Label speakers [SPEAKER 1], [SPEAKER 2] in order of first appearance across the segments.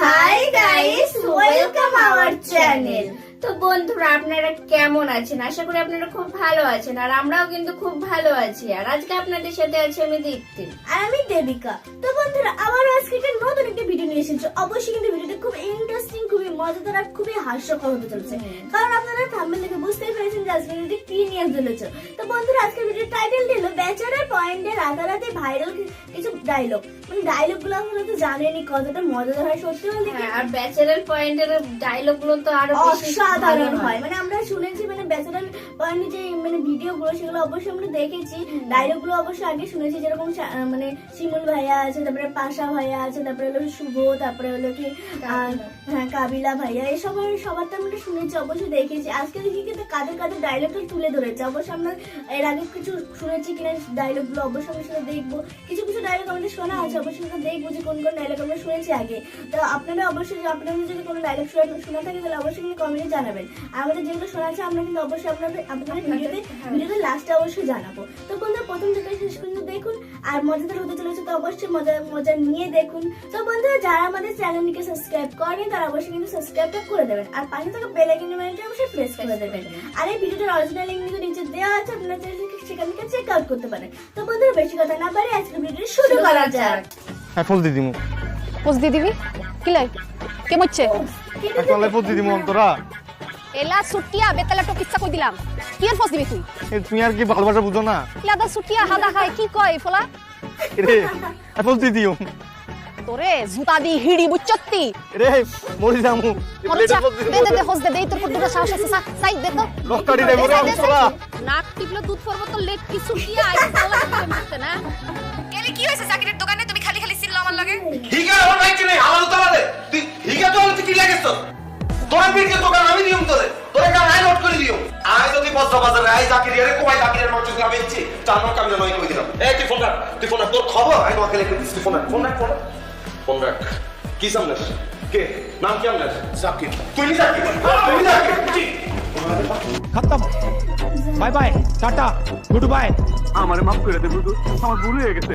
[SPEAKER 1] Hi guys welcome our channel তো বন্ধুরা আপনারা কেমন আছেন? আশা করি আপনারা খুব ভালো আছেন আর আমরাও কিন্তু খুব ভালো আছি। আর আজকে আপনাদের সাথে আছি আমি দীপ্তি।
[SPEAKER 2] আর আমি দেবিকা। তো বন্ধুরা আবার আজকে একটা নতুন একটা ভিডিও নিয়ে এসেছি। অবশ্যই কিন্তু ভিডিওটা খুব ইন্টারেস্টিং খুবই মজাদার আর খুবই হাস্যকর হতে চলেছে। কারণ আপনারা থাম্বনেল দেখে বুঝতেই পেরেছেন যে আজকে ভিডিওটি কি নিয়ে চলেছে তো বন্ধুরা আজকে ভিডিওর টাইটেল দিল ব্যাচেলার পয়েন্টে রাতারাতি ভাইরাল কিছু ডায়লগ মানে ডায়লগগুলো আপনারা তো জানেনই কতটা মজাদার হয় সত্যি বলতে
[SPEAKER 1] হ্যাঁ, আর ব্যাচেলার পয়েন্টের ডায়লগগুলো তো আরও
[SPEAKER 2] অসাধারণ হয়। মানে আমরা শুনেছি মানে ব্যাচেলার পয়েন্টে যে মানে ভিডিও গুলো সেগুলো অবশ্যই আমরা দেখেছি। ডায়লগগুলো অবশ্যই আগে শুনেছি যেরকম মানে শিমুল ভাইয়া আছে তারপরে পাশা ভাইয়া আছে তারপরে হলো শুভ তারপরে হলো কি হ্যাঁ কাবিলা ভাইয়া এসব সবার তো আমরা শুনেছি অবশ্যই দেখেছি। আজকে দেখি কিন্তু কাদের কাদের ডায়লগটা তুলে ধরেছে। অবশ্যই আমরা এর আগে কিছু শুনেছি কিনা ডায়লগগুলো অবশ্যই আমরা সেটা দেখব। কিছু কিছু ডায়লগ আমাদের শোনা আছে অবশ্যই আমরা দেখব যে কোন কোন ডায়লগ আমরা শুনেছি আগে। তো আপনারা অবশ্যই আপনাদের যদি কোনো ডায়লগ শোনা থাকে তাহলে অবশ্যই কিন্তু কমেন্টে জানাবেন। আর আমাদের যেগুলো শোনা আছে আমরা কিন্তু অবশ্যই আপনাদের আপনাদের ভিডিওতে ভিডিওতে লাস্টে অবশ্যই জানাব। তো বন্ধুরা প্রথম থেকে শেষ পর্যন্ত দেখুন আর মজাদার হতে চলেছে তো অবশ্যই মজা মজা নিয়ে দেখুন। তো বন্ধুরা যারা আমাদের চ্যানেলটিকে সাবস্ক্রাইব করেন তারা অবশ্যই কিন্তু সাবস্ক্রাইবটা করে দেবেন। আর পাশে থাকা বেল আইকনের অবশ্যই প্রেস করে দেবেন। আর এই ভিডিওটার অরিজিনাল লিংক কিন্তু নিচে দেওয়া আছে আপনারা চাইলে সেখান থেকে চেক আউট করতে পারেন। তো বন্ধুরা বেশি কথা না পারে আজকে ভিডিওটি শুরু করা যাক।
[SPEAKER 3] দিমু।
[SPEAKER 4] পোজ দিয়ে দিবি? কি লাই? কে মরছে
[SPEAKER 3] দি দিমু অন্তরা।
[SPEAKER 4] এলা সুটিয়া বেতালা তো কিচ্ছা কই দিলাম। কি আর ফস দিবি তুই?
[SPEAKER 3] এ তুমি আর কি ভালোবাসা বুঝো না?
[SPEAKER 4] লাদা সুটিয়া হাদা খায় কি কয় ফলা?
[SPEAKER 3] রে এখন দি দিও।
[SPEAKER 4] তোরে জুতা দি হিড়ি বুচ্চত্তি।
[SPEAKER 3] রে মরি যামু
[SPEAKER 4] দে দে দে হস দে দে তোর কত দুটো সাহস আছে সা- সাই দে তো।
[SPEAKER 3] লক্কারি রে মরে অন্তরা
[SPEAKER 4] নাক টিপলে দুধ পড়ব তো লেট কি আই করে মারতে না? এলি কি হইছে চাকরির দোকানে? তুমি খালি খালি চিল্লা আমার লাগে?
[SPEAKER 5] হিগা আমার ভাই চিনে আমার উতালা দে। তুই হিগা তো হলে কি লাগিস তোর তোর দোকান আমি দিউম তোরে। তোরে কাম আই নোট করে দিও। আই যদি বস্ত্র বাজারে আই জাকির আরে কোমাই জাকিরের মাছ যদি আমি ইচ্ছি চার নম্বর কাম নয় কই দিলাম। এই তুই ফোন রাখ তুই ফোন রাখ তোর খবর? আই তোমাকে লিখে দিচ্ছি ফোন রাখ ফোন রাখ ফোন রাখ কি সামনে কে নাম কি আপনার জাকির তুই নি জাকির তুই নি
[SPEAKER 6] খতম bye bye tata good bye
[SPEAKER 7] আমারে মাফ করে দে বুঝু আমার ভুল হয়ে গেছে।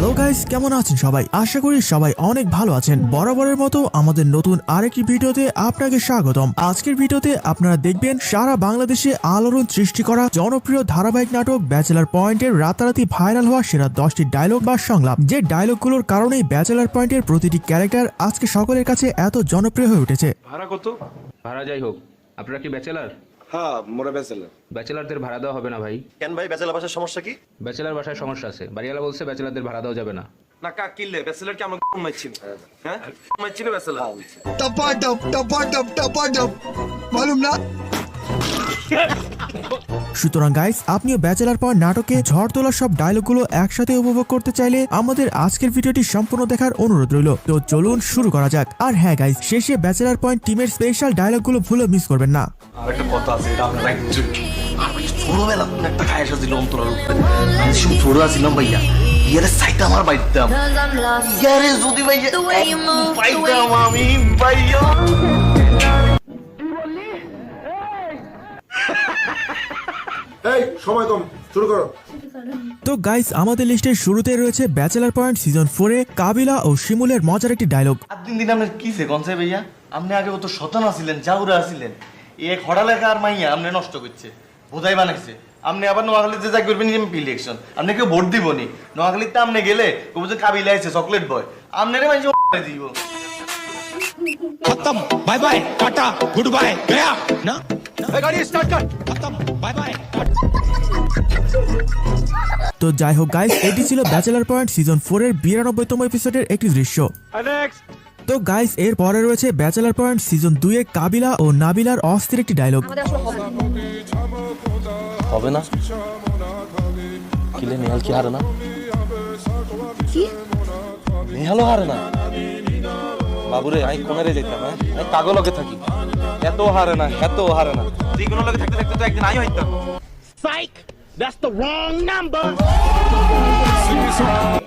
[SPEAKER 8] হ্যালো গাইস কেমন আছেন সবাই? আশা করি সবাই অনেক ভালো আছেন। বরাবরের মতো আমাদের নতুন আরেকটি ভিডিওতে আপনাকে স্বাগতম। আজকের ভিডিওতে আপনারা দেখবেন সারা বাংলাদেশে আলোড়ন সৃষ্টি করা জনপ্রিয় ধারাবাহিক নাটক ব্যাচেলার পয়েন্টের রাতারাতি ভাইরাল হওয়া সেরা দশটি ডায়লগ বা সংলাপ। যে ডায়লগগুলোর কারণেই ব্যাচেলার পয়েন্টের প্রতিটি ক্যারেক্টার আজকে সকলের কাছে এত জনপ্রিয় হয়ে উঠেছে।
[SPEAKER 7] ভাড়া কত?
[SPEAKER 9] ভাড়া যাই হোক। আপনারা কি ব্যাচেলার?
[SPEAKER 5] হ্যাঁ মোরা ব্যাচেলার।
[SPEAKER 9] ব্যাচেলারদের ভাড়া দেওয়া হবে না ভাই।
[SPEAKER 5] কেন ভাই ব্যাচেলার বাসার সমস্যা কি?
[SPEAKER 9] ব্যাচেলার বাসায় সমস্যা আছে। বাড়িওয়ালা বলছে ব্যাচেলারদের ভাড়া দেওয়া যাবে না।
[SPEAKER 5] না কা কিল্লে ব্যাচেলার কি আমরা মাইছি হ্যাঁ? মাইছি না? বেসেলার
[SPEAKER 8] সুতরাং গাইস আপনিও ব্যাচেলার পয়েন্ট নাটকে ঝড় তোলা সব ডায়লগগুলো একসাথে উপভোগ করতে চাইলে আমাদের আজকের ভিডিওটি সম্পূর্ণ দেখার অনুরোধ রইল। তো চলুন শুরু করা যাক। আর হ্যাঁ গাইস শেষে ব্যাচেলার পয়েন্ট টিমের স্পেশাল ডায়লগগুলো ভুলে মিস করবেন না।
[SPEAKER 5] আর একটা কথা আছে এটা আপনার একজন ছোটবেলা একটা খায় এসেছিল অন্তরার উপরে আমি শুধু ছোট আছিলাম ভাইয়া। ইয়ারে সাইতে আমার বাইতাম ইয়ারে যদি ভাইয়া পাইতাম আমি ভাইয়া।
[SPEAKER 7] এই সময় কম শুরু করো।
[SPEAKER 8] তো গাইস আমাদের লিস্টের শুরুতে রয়েছে ব্যাচেলার পয়েন্ট সিজন ফোরে কাবিলা ও শিমুলের মজার একটি ডায়লগ
[SPEAKER 10] দিন দিন আপনার কিসে কনসে ভাইয়া? আপনি আগে কত শতান আছিলেন জাউরা আছিলেন। এক হড়া আর মাইয়া আপনি নষ্ট করছে বোধাই বানাইছে। আপনি আবার নোয়াখালীতে যা করবেন এমপি ইলেকশন আপনি কেউ ভোট দিব নি নোয়াখালীতে আপনি গেলে কবু যে কাবিলা আছে চকলেট বয় আপনারে মাইছে দিব।
[SPEAKER 6] খতম bye bye tata good bye Gaya না?
[SPEAKER 7] এই গাড়ি স্টার্ট কর।
[SPEAKER 6] খতম বাই বাই
[SPEAKER 8] তো যাই হোক গাইস এটি ছিল ব্যাচেলার পয়েন্ট সিজন ফোর এর বিরানব্বইতম এপিসোডের একটি দৃশ্য। তো গাইস এর পরে রয়েছে ব্যাচেলার পয়েন্ট সিজন দুই এ কাবিলা ও নাবিলার অস্থির একটি ডায়লগ
[SPEAKER 10] হবে না। কিলে নেহাল কি হারে না?
[SPEAKER 4] কি?
[SPEAKER 10] নেহালও হারে না? বাবুরে আমি কোনারে যেতাম হ্যাঁ? আমি কাগলকে থাকি। এত হারে না এত হারে না।
[SPEAKER 5] তুই কোনো লোকে থাকতে থাকতে তো একদিন আই হইতাম।
[SPEAKER 6] সাইক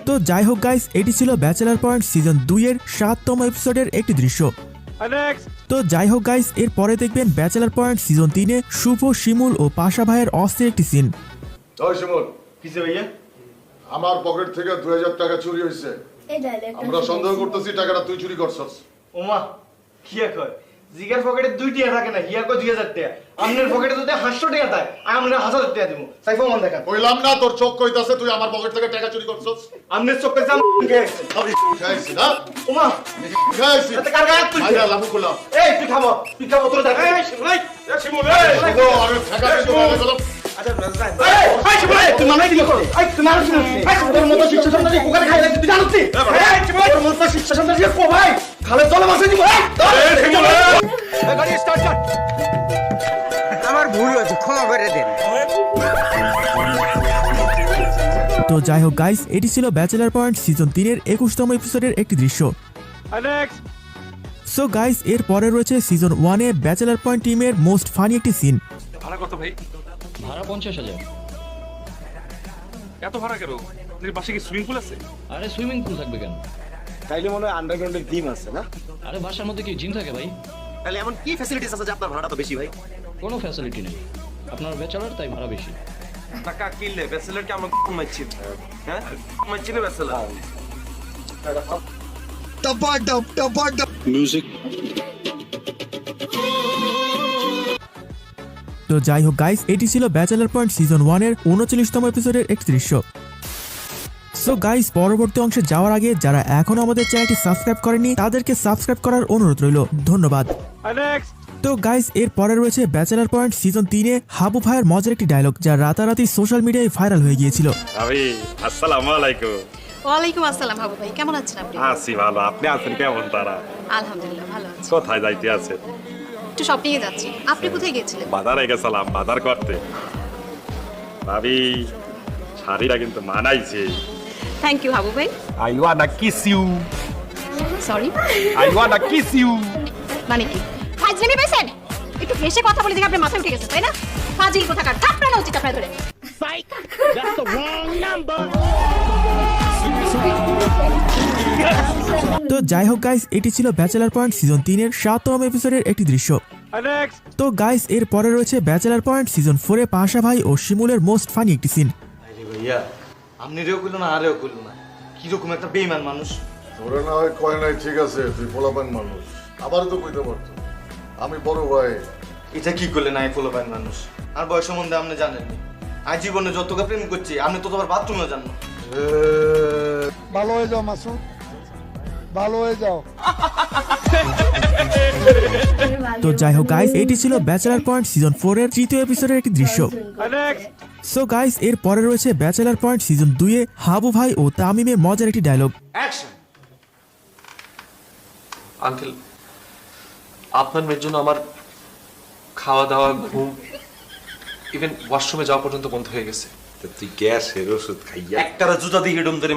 [SPEAKER 8] তো যাই হোক গাইস এটি ছিল ব্যাচেলার পয়েন্ট সিজন দুই এর সাততম এপিসোডের একটি দৃশ্য। তো যাই হোক গাইস এর পরে দেখবেন ব্যাচেলার পয়েন্ট সিজন তিনে শুভ শিমুল ও পাশা ভাইয়ের অস্থির একটি সিন
[SPEAKER 7] শিমুল
[SPEAKER 10] কিসে ভাইয়া?
[SPEAKER 7] আমার পকেট থেকে দুই হাজার টাকা চুরি হয়েছে। আমরা সন্দেহ করতেছি টাকাটা তুই চুরি করছস।
[SPEAKER 10] ওমা কি কয় জিগার পকেটে দুই টিয়া থাকে না হিয়া কয় দুই হাজার টাকা। আমনের পকেটে যদি হাসশো টাকা থাকে আমরা হাজার টাকা দিব। সাইফো মন দেখান।
[SPEAKER 7] কইলাম না তোর চোখ কইতাছে তুই আমার পকেট থেকে টাকা চুরি করছস?
[SPEAKER 10] আমনের চোখ কইছে
[SPEAKER 7] আমি খাইছি। না?
[SPEAKER 10] ওমা
[SPEAKER 7] খাইছি।
[SPEAKER 10] তুই কার গায়ে তুই
[SPEAKER 7] আইরা লাভ করলাম
[SPEAKER 10] এই তুই খাব তুই খাব তোর দেখা। এই শিমুল এই শিমুল ও
[SPEAKER 7] ওগো, আরে ঠেকা দিতে বলে
[SPEAKER 6] আমার ভুল হয়েছে ক্ষমা করে দেন
[SPEAKER 8] তো যাই হোক গাইস এটি ছিল ব্যাচেলার পয়েন্ট সিজন তিনের একুশতম এপিসোডের একটি দৃশ্য। সো গাইস এর পরে রয়েছে সিজন ওয়ানে ব্যাচেলার পয়েন্ট টিমের মোস্ট ফানি একটি সিন
[SPEAKER 6] ভাড়া কত ভাই।
[SPEAKER 9] ভাড়া পঞ্চাশ হাজার।
[SPEAKER 6] এত ভাড়া কেন? আপনার পাশে কি সুইমিং পুল আছে?
[SPEAKER 9] আরে সুইমিং পুল থাকবে কেন?
[SPEAKER 5] তাইলে মনে হয় আন্ডারগ্রাউন্ডের ডিম আছে না?
[SPEAKER 9] আরে বাসার মধ্যে কি জিম থাকে ভাই?
[SPEAKER 5] তাহলে এমন কি ফ্যাসিলিটিস আছে যে আপনার ভাড়া তো বেশি ভাই?
[SPEAKER 9] কোনো ফ্যাসিলিটি নেই। আপনার ব্যাচেলার তাই ভাড়া বেশি।
[SPEAKER 5] টাকা কিনলে ব্যাচেলার কি আমরা ঘুমাচ্ছি হ্যাঁ? ঘুমাচ্ছি না ব্যাচেলার
[SPEAKER 8] তো যাই হোক গাইস এটি ছিল ব্যাচেলার পয়েন্ট সিজন ওয়ানের উনচল্লিশতম এপিসোডের এক দৃশ্য। সো গাইস পরবর্তী অংশে যাওয়ার আগে যারা এখনও আমাদের চ্যানেলটি সাবস্ক্রাইব করেনি তাদেরকে সাবস্ক্রাইব করার অনুরোধ রইল। ধন্যবাদ। তো গাইস এর পরে রয়েছে ব্যাচেলার পয়েন্ট সিজন তিনে হাবু ভাইয়ের মজার একটি ডায়লগ যা রাতারাতি সোশ্যাল মিডিয়ায় ভাইরাল হয়ে গিয়েছিল।
[SPEAKER 6] আসসালামু আলাইকুম।
[SPEAKER 4] ওয়ালাইকুম আসসালাম বাবু ভাই। কেমন আছেন আপনি?
[SPEAKER 6] আছি ভালো। আপনি আছেন কেমন তারা?
[SPEAKER 4] আলহামদুলিল্লাহ ভালো আছি।
[SPEAKER 6] কোথায় যাইতে আছে
[SPEAKER 4] একটু শপিং এ যাচ্ছি আপনি কোথায় গিয়েছিলেন
[SPEAKER 6] বাজারে গেছিলাম বাজার করতে ভাবি শাড়িটা কিন্তু মানাইছে
[SPEAKER 4] থ্যাংক ইউ হাবু ভাই
[SPEAKER 6] I wanna kiss you
[SPEAKER 4] sorry
[SPEAKER 6] I wanna kiss you
[SPEAKER 4] মানে কি ফাজলামি পেয়েছেন একটু হেসে কথা বলে দেখে আপনার মাথায় উঠে গেছে তাই না ফাজিল কোথাকার থাপড়ানো উচিত আপনার ধরে
[SPEAKER 8] তো যাই হোক গাইস এটি ছিল ব্যাচেলার পয়েন্ট সিজন তিনের সাততম এপিসোডের একটি দৃশ্য। তো গাইস এর পরে রয়েছে ব্যাচেলার পয়েন্ট সিজন ফোরে পাশা ভাই ও শিমুলের মোস্ট ফানি একটি সিন
[SPEAKER 10] ভাইয়া আপনি রেও কইলো না আরেও কইলো না। কীরকম একটা বেইমান মানুষ।
[SPEAKER 7] তোরা না হয় কয় নাই ঠিক আছে তুই পোলাপান মানুষ। আবার তো কইতে পারতো। আমি বড় ভাই।
[SPEAKER 10] এটা কি করলেন আই ফুলো পাইন মানুষ? আর বয়স সম্বন্ধে আপনি জানেন আজ জীবনে যতটা প্রেম করছি আপনি তো তোমার বাথরুমেও জান না।
[SPEAKER 7] ভালো হয়ে যাও মাসুদ। ভালো হয়ে যাও।
[SPEAKER 8] তো যাই হোক গাইস এটি ছিল ব্যাচেলার পয়েন্ট সিজন ফোর এর তৃতীয় এপিসোডের একটি দৃশ্য। সো গাইস এর পরে রয়েছে ব্যাচেলার পয়েন্ট সিজন দুইয়ে হাবু ভাই ও তামিমের মজার একটি ডায়লগ
[SPEAKER 5] আঙ্কেল আপনার মেয়ের জন্য আমার খাওয়া দাওয়া ঘুম ইভেন ওয়াশরুমে যাওয়া পর্যন্ত বন্ধ হয়ে গেছে।
[SPEAKER 6] তুই গ্যাসের ওষুধ খাইয়া
[SPEAKER 10] একটারা জুতা দিয়ে হেডম ধরে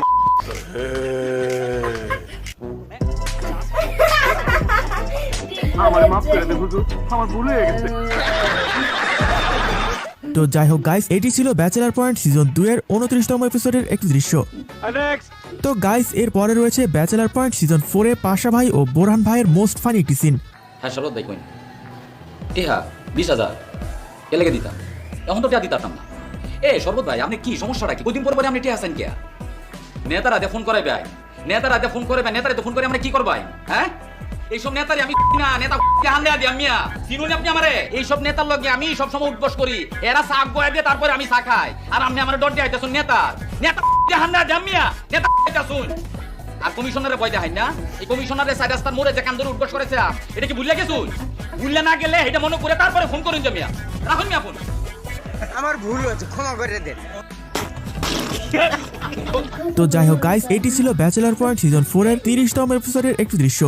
[SPEAKER 8] তো যাই হোক গাইস এটি ছিল ব্যাচেলার পয়েন্ট সিজন দুই এর উনত্রিশতম এপিসোডের একটি দৃশ্য। তো গাইস এর পরে রয়েছে ব্যাচেলার পয়েন্ট সিজন ফোরে পাশা ভাই ও বোরহান ভাইয়ের মোস্ট ফানি একটি সিন
[SPEAKER 9] হ্যাঁ এ হ্যাঁ বিশ হাজার। কে লেগে দিতাম। এখন তো দিতাম না। এ শরবত ভাই আপনি কি সমস্যাটা কি? কদিন পর পরে আপনি টিয়া আছেন কে? নেতারা দিয়ে ফোন করে ভাই নেতারা দিয়ে ফোন করে নেতারা ফোন করে আমরা কি করবাই হ্যাঁ? এইসব নেতারে আমি না নেতা হান দেয়া মিয়া চিনুন আপনি আমারে? এইসব নেতার লগে আমি সব সময় উদ্বোস করি। এরা শাক বয়া দিয়ে তারপরে আমি চা খাই। আর আপনি আমার ডর দিয়ে আইতেছুন নেতা। নেতা হান দেয়া দিয়া মিয়া নেতা আইতাছুন। আর কমিশনারে ভয় দেখাই না? এই কমিশনারে সাইড রাস্তার মোড়ে যে কান্দর উদ্বোস করেছে এটা কি ভুলে গেছুন? ভুললে না গেলে এটা মনে করে তারপরে ফোন করুন মিয়া। রাখুন মিয়া ফোন।
[SPEAKER 6] আমার ভুল হয়েছে ক্ষমা করে দেন।
[SPEAKER 8] তো যাই হোক গাইস এটি ছিল ব্যাচেলার পয়েন্ট সিজন ফোর এর তিরিশতম এপিসোডের একটি দৃশ্য।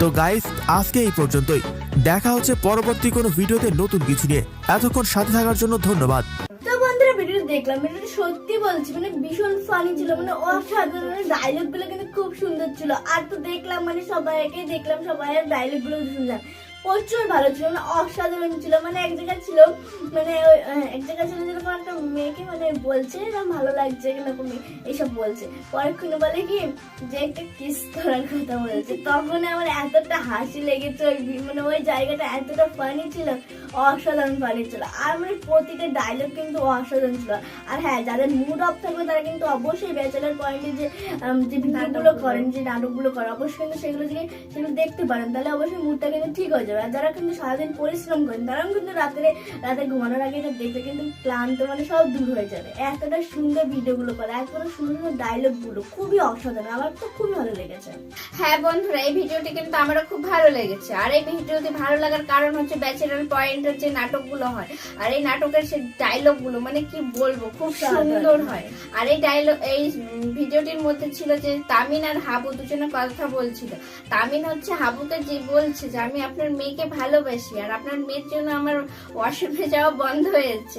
[SPEAKER 8] তো গাইস আজকে এই পর্যন্তই। দেখা হচ্ছে পরবর্তী কোনো ভিডিওতে নতুন কিছু নিয়ে। এতক্ষণ সাথে থাকার জন্য ধন্যবাদ।
[SPEAKER 2] দেখলাম, ভিডিওটা সত্যি বলছি মানে ভীষণ ফানি ছিল মানে অসাধারণ মানে ডায়লগগুলো কিন্তু খুব সুন্দর ছিল। আর তো দেখলাম মানে সবাইকে দেখলাম, সবাই ডায়লগগুলো শুনলাম। প্রচুর ভালো ছিল মানে অসাধারণ ছিল মানে এক জায়গায় ছিল মানে ওই, এক জায়গায় ছিল যেরকম একটা মেয়েকে মানে বলছে না ভালো লাগছে এরকম এইসব বলছে। পরেক্ষণে বলে কি যে একটা কিস করার কথা বলছে তখন আমার এতটা হাসি লেগেছে ওই মানে ওই জায়গাটা এতটা ফানি ছিল অসাধারণ ফানি ছিল। আর মানে প্রতিটা ডায়লগ কিন্তু অসাধারণ ছিল। আর হ্যাঁ যাদের মুড অফ থাকবে তারা কিন্তু অবশ্যই ব্যাচেলার পয়েন্টে যে যে ভিডিওগুলো করেন যে নাটকগুলো করে অবশ্যই কিন্তু সেগুলো যদি সেগুলো দেখতে পারেন। তাহলে অবশ্যই মুডটা কিন্তু ঠিক হয়ে যাবে। আর যারা কিন্তু সারাদিন পরিশ্রম করেন তারাও কিন্তু রাত্রে রাতে ঘুমানোর আগে এটা দেখবে কিন্তু ক্লান্ত মানে সব দূর হয়ে যাবে। এতটা সুন্দর ভিডিওগুলো করে এতটা সুন্দর সুন্দর ডায়লগগুলো খুবই অসাধারণ আমার তো খুবই ভালো লেগেছে।
[SPEAKER 1] হ্যাঁ বন্ধুরা এই ভিডিওটি কিন্তু আমারও খুব ভালো লেগেছে। আর এই ভিডিওটি ভালো লাগার কারণ হচ্ছে ব্যাচেলার পয়েন্টের যে নাটকগুলো হয়। আর এই নাটকের সেই ডায়লগগুলো মানে কি বলব খুব সুন্দর হয়। আর এই ডায়লগ এই ভিডিওটির মধ্যে ছিল যে তামিন আর হাবু দুজনে কথা বলছিল। তামিন হচ্ছে হাবুকে যে বলছে যে আমি আপনার মেয়েকে ভালোবাসি আর আপনার মেয়ের জন্য আমার ওয়াশরুমে যাওয়া বন্ধ হয়েছে।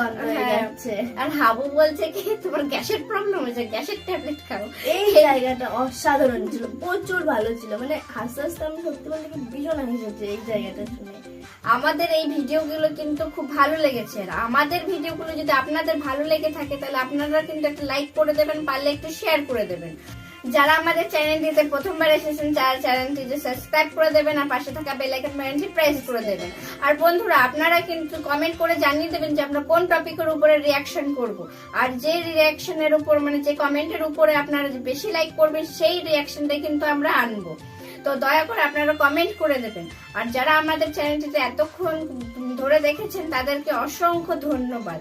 [SPEAKER 2] বন্ধ হয়ে যাচ্ছে।
[SPEAKER 1] আর হাবু বলছে কি তোমার গ্যাসের প্রবলেম হয়েছে গ্যাসের ট্যাবলেট খাও।
[SPEAKER 2] এই জায়গাটা অসাধারণ ছিল প্রচুর ভালো ছিল। মানে হাসতে হাসতে আমি সত্যি বলতে ভীষণ হেসেছি এই জায়গাটা শুনে।
[SPEAKER 1] আমাদের এই ভিডিওগুলো কিন্তু খুব ভালো লেগেছে। আর আমাদের ভিডিওগুলো যদি আপনাদের ভালো লেগে থাকে তাহলে আপনারা কিন্তু একটা লাইক করে দেবেন পারলে একটু শেয়ার করে দেবেন। যারা আমাদের চ্যানেলটিতে প্রথমবার এসেছেন, তারা চ্যানেলটি যে সাবস্ক্রাইব করে দেবেন আর পাশে থাকা বেল আইকন বাটনটি প্রেস করে দেবেন। আর বন্ধুরা, আপনারা কিন্তু কমেন্ট করে জানিয়ে দেবেন যে আমরা কোন টপিকের উপরে রিয়াকশন করব। আর যে রিয়াকশনের উপর মানে যে কমেন্টের উপরে আপনারা বেশি লাইক করবেন, সেই রিয়াকশনটাই কিন্তু আমরা আনব। তো দয়া করে আপনারা কমেন্ট করে দেবেন। আর যারা আমাদের চ্যানেলটিতে এতক্ষণ ধরে দেখেছেন, তাদেরকে অসংখ্য ধন্যবাদ।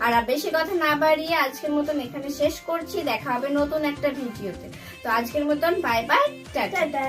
[SPEAKER 1] আর বেশি কথা না বাড়িয়ে আজকের মতন এখানে শেষ করছি। দেখা হবে নতুন একটা ভিডিওতে। তো আজকের মতন বাই বাই
[SPEAKER 2] টাটা।